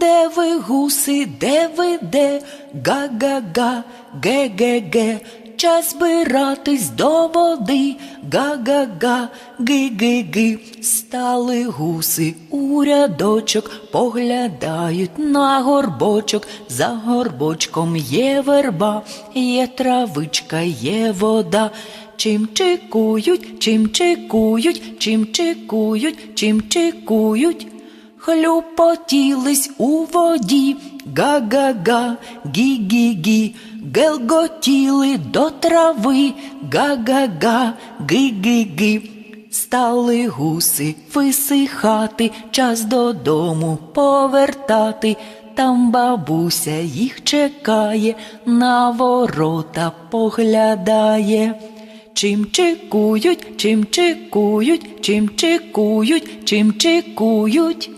Де ви гуси, де ви де? Га-га-га, ге-ге-ге. Час збиратись до води, га-га-га, ги-ги-ги. Стали гуси у рядочок, поглядають на горбочок. За горбочком є верба, є травичка, є вода. Чим чекують, чим чекують, чим чекують, чим чекують. Хлюпотілись у воді, га-га-га, гі-гі-гі, гелготіли до трави, га-га-га, ги-ги-ги. Стали гуси висихати, час додому повертати. Там бабуся їх чекає, на ворота поглядає. Чим чекують, чим чекують, чим чекують, чим чекують.